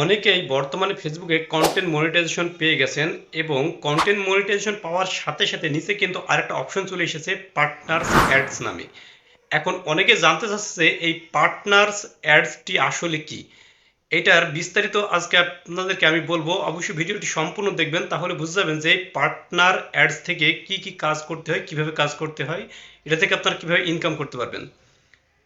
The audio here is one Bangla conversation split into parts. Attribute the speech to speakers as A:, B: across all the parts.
A: অনেকেই বর্তমানে ফেসবুকে কন্টেন্ট মনিটাইজেশন পেয়ে গেছেন এবং কন্টেন্ট মনিটাইজেশন পাওয়ার সাথে সাথে নিচে কিন্তু আরেকটা অপশন চলে এসেছে পার্টনার্স অ্যাডস নামে। এখন অনেকে জানতে চাচ্ছে এই পার্টনার্স অ্যাডসটি আসলে কি? এটার বিস্তারিত আজকে আপনাদেরকে আমি বলব। অবশ্যই ভিডিওটি সম্পূর্ণ দেখবেন, তাহলে বুঝতে যাবেন যে পার্টনার অ্যাডস থেকে কি কি কাজ করতে হয়, কীভাবে কাজ করতে হয়, এটা থেকে আপনারা কীভাবে ইনকাম করতে পারবেন।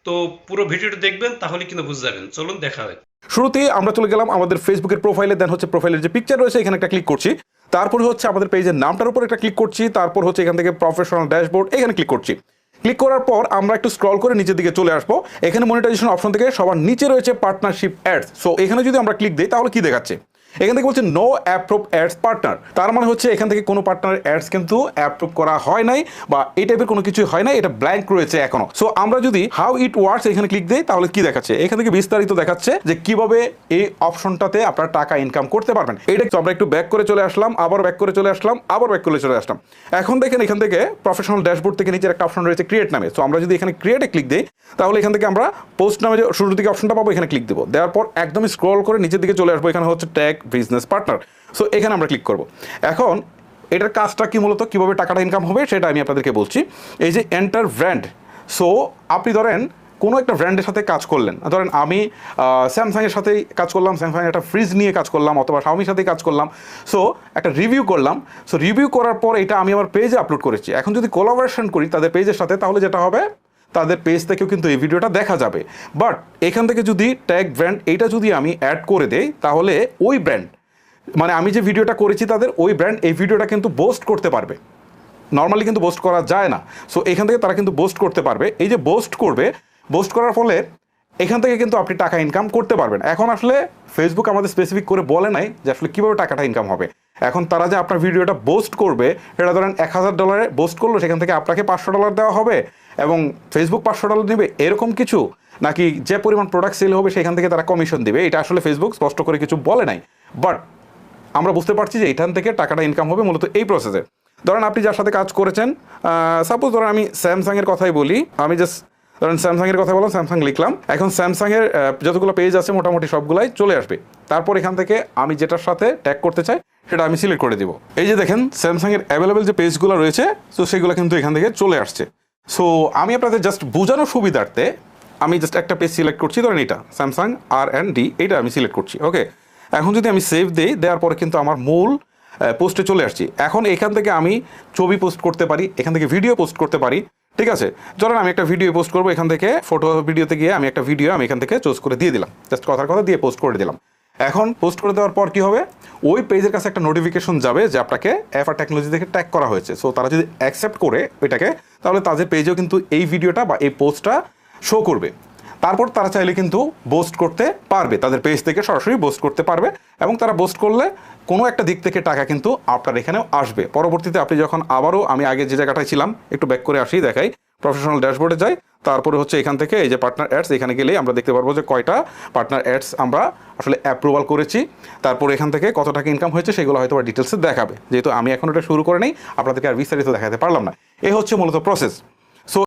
A: তো পুরো ভিডিওটি দেখবেন, তাহলে কিন্তু বুঝতে যাবেন চলুন, দেখা হয়।
B: শুরুতেই আমরা চলে গেলাম আমাদের ফেসবুকের প্রোফাইলে দেন হচ্ছে প্রোফাইলের যে পিকচার রয়েছে, এখানে একটা ক্লিক করছি। তারপরে হচ্ছে আমাদের পেজের নামটার উপর একটা ক্লিক করছি, তারপর হচ্ছে এখান থেকে প্রফেশনাল ড্যাশবোর্ড এখানে ক্লিক করছি। ক্লিক করার পর আমরা একটু স্ক্রল করে নিচের দিকে চলে আসব। এখানে মনিটাইজেশন অপশন থেকে সবার নিচে রয়েছে পার্টনারশিপ অ্যাডস সো এখানে যদি আমরা ক্লিক দিই, তাহলে কি দেখাচ্ছে? এখান থেকে বলছে নো অ্যাপ্রুভ অ্যাডস পার্টনার তার মানে হচ্ছে এখান থেকে কোনো পার্টনার অ্যাডস কিন্তু অ্যাপ্রুভ করা হয় নাই বা এই টাইপের কোনো কিছু হয় নাই, এটা ব্ল্যাঙ্ক রয়েছে এখনও। সো আমরা যদি হাউ ইট ওয়ার্কস এখানে ক্লিক দিই, তাহলে কি দেখাচ্ছে? এখান থেকে বিস্তারিত দেখাচ্ছে যে কীভাবে এই অপশনটাতে আপনারা টাকা ইনকাম করতে পারবেন। এটা আমরা একটু ব্যাক করে চলে আসলাম, আবার ব্যাক করে চলে আসলাম, আবার ব্যাক করে চলে আসলাম। এখন দেখেন এখান থেকে প্রফেশনাল ড্যাশবোর্ড থেকে নিচের একটা অপশন রয়েছে ক্রিয়েট নামে। সো আমরা যদি এখানে ক্রিয়েটে ক্লিক দিই, তাহলে এখান থেকে আমরা পোস্ট নামে শুরুর দিকে অপশনটা পাবো, এখানে ক্লিক দেবো। দেওয়ার পর একদমই স্ক্রল করে নিচের দিকে চলে আসব। এখানে হচ্ছে ট্যাগ বিজনেস পার্টনার সো এখানে আমরা ক্লিক করব। এখন, এটার কাজটা কি মূলত? কীভাবে টাকাটা ইনকাম হবে? সেটা আমি আপনাদেরকে বলছি। এই যে এন্টার ব্র্যান্ড সো আপনি ধরেন কোনো একটা ব্র্যান্ডের সাথে কাজ করলেন। ধরেন আমি স্যামসাংয়ের সাথেই কাজ করলাম স্যামসাংয়ের একটা ফ্রিজ নিয়ে কাজ করলাম, অথবা শাওমির সাথেই কাজ করলাম। সো একটা রিভিউ করলাম। সো রিভিউ করার পর এটা আমি আমার পেজে আপলোড করেছি। এখন যদি কোলাবোরেশন করি তাদের পেজের সাথে, তাহলে যেটা হবে? তাদের পেজ থেকেও কিন্তু এই ভিডিওটা দেখা যাবে। বাট এখান থেকে যদি ট্যাগ ব্র্যান্ড এইটা যদি আমি অ্যাড করে দেই, তাহলে ওই ব্র্যান্ড মানে আমি যে ভিডিওটা করেছি তাদের, ওই ব্র্যান্ড এই ভিডিওটা কিন্তু বোস্ট করতে পারবে। নর্মালি কিন্তু বোস্ট করা যায় না। সো এখান থেকে তারা কিন্তু বোস্ট করতে পারবে। এই যে বোস্ট করবে বোস্ট করার ফলে এখান থেকে কিন্তু আপনি টাকা ইনকাম করতে পারবেন। এখন আসলে ফেসবুক আমাদের স্পেসিফিক করে বলে নাই যে আসলে কীভাবে টাকাটা ইনকাম হবে। এখন তারা যে আপনার ভিডিওটা বোস্ট করবে, সেটা ধরেন এক হাজার ডলারে বোস্ট করল, সেখান থেকে আপনাকে পাঁচশো ডলার দেওয়া হবে এবং ফেসবুক পাঁচশো ডলার নেবে এরকম কিছু? নাকি যে পরিমাণ প্রোডাক্ট সেল হবে, সেখান থেকে তারা কমিশন দেবে? এটা আসলে ফেসবুক স্পষ্ট করে কিছু বলে নাই। বাট আমরা বুঝতে পারছি যে এখান থেকে টাকাটা ইনকাম হবে মূলত এই প্রসেসে ধরেন আপনি যার সাথে কাজ করেছেন সাপোজ ধরেন আমি স্যামসাংয়ের কথাই বলি, আমি জাস্ট ধরেন স্যামসাংয়ের কথা বললাম স্যামসাং লিখলাম। এখন স্যামসাংয়ের যতগুলো পেজ আছে, মোটামুটি সবগুলাই চলে আসবে। তারপর এখান থেকে আমি যেটার সাথে ট্যাগ করতে চাই সেটা আমি সিলেক্ট করে দিব। এই যে দেখেন স্যামসাংয়ের অ্যাভেলেবেল যে পেজগুলো রয়েছে, তো সেগুলো কিন্তু এখান থেকে চলে আসছে। সো আমি আপনাদের জাস্ট বোঝানোর সুবিধার্থে আমি জাস্ট একটা পেজ সিলেক্ট করছি। ধরেন এটা স্যামসাং আর অ্যান্ড ডি এইটা আমি সিলেক্ট করছি ওকে এখন যদি আমি সেভ দিই, দেওয়ার পরে কিন্তু আমার মূল পোস্টে চলে আসছি। এখন এখান থেকে আমি ছবি পোস্ট করতে পারি, এখান থেকে ভিডিও পোস্ট করতে পারি, ঠিক আছে? ধরেন আমি একটা ভিডিও পোস্ট করব, এখান থেকে ফটো ভিডিওতে গিয়ে আমি একটা ভিডিও আমি এখান থেকে চুজ করে দিয়ে দিলাম। জাস্ট কথার কথা দিয়ে পোস্ট করে দিলাম। এখন পোস্ট করে দেওয়ার পর কি হবে? ওই পেজের কাছে একটা নোটিফিকেশন যাবে যে আপনাকে এফআর টেকনোলজি থেকে ট্যাগ করা হয়েছে। সো তারা যদি অ্যাকসেপ্ট করে ওইটাকে, তাহলে তাদের পেজেও কিন্তু এই ভিডিওটা বা এই পোস্টটা শো করবে। তারপর তারা চাইলে কিন্তু বোস্ট করতে পারবে। তাদের পেজ থেকে সরাসরি বোস্ট করতে পারবে এবং তারা বোস্ট করলে কোনো একটা দিক থেকে টাকা কিন্তু আপনার এখানেও আসবে। পরবর্তীতে আপনি যখন আবারও, আমি আগে যে জায়গাটায় ছিলাম, একটু ব্যাক করে আসি, দেখাই। প্রফেশনাল ড্যাশবোর্ডে যাই। তারপরে হচ্ছে এখান থেকে এই যে পার্টনার অ্যাডস এখানে গেলেই আমরা দেখতে পারব যে কয়টা পার্টনার অ্যাডস আমরা আসলে অ্যাপ্রুভাল করেছি। তারপর এখান থেকে কত টাকা ইনকাম হয়েছে সেগুলো হয়তো ডিটেলসে দেখাবে। যেহেতু আমি এখন এটা শুরু করে নেই আপনাদেরকে আর বিস্তারিত দেখাতে পারলাম না। এ হচ্ছে মূলত প্রসেস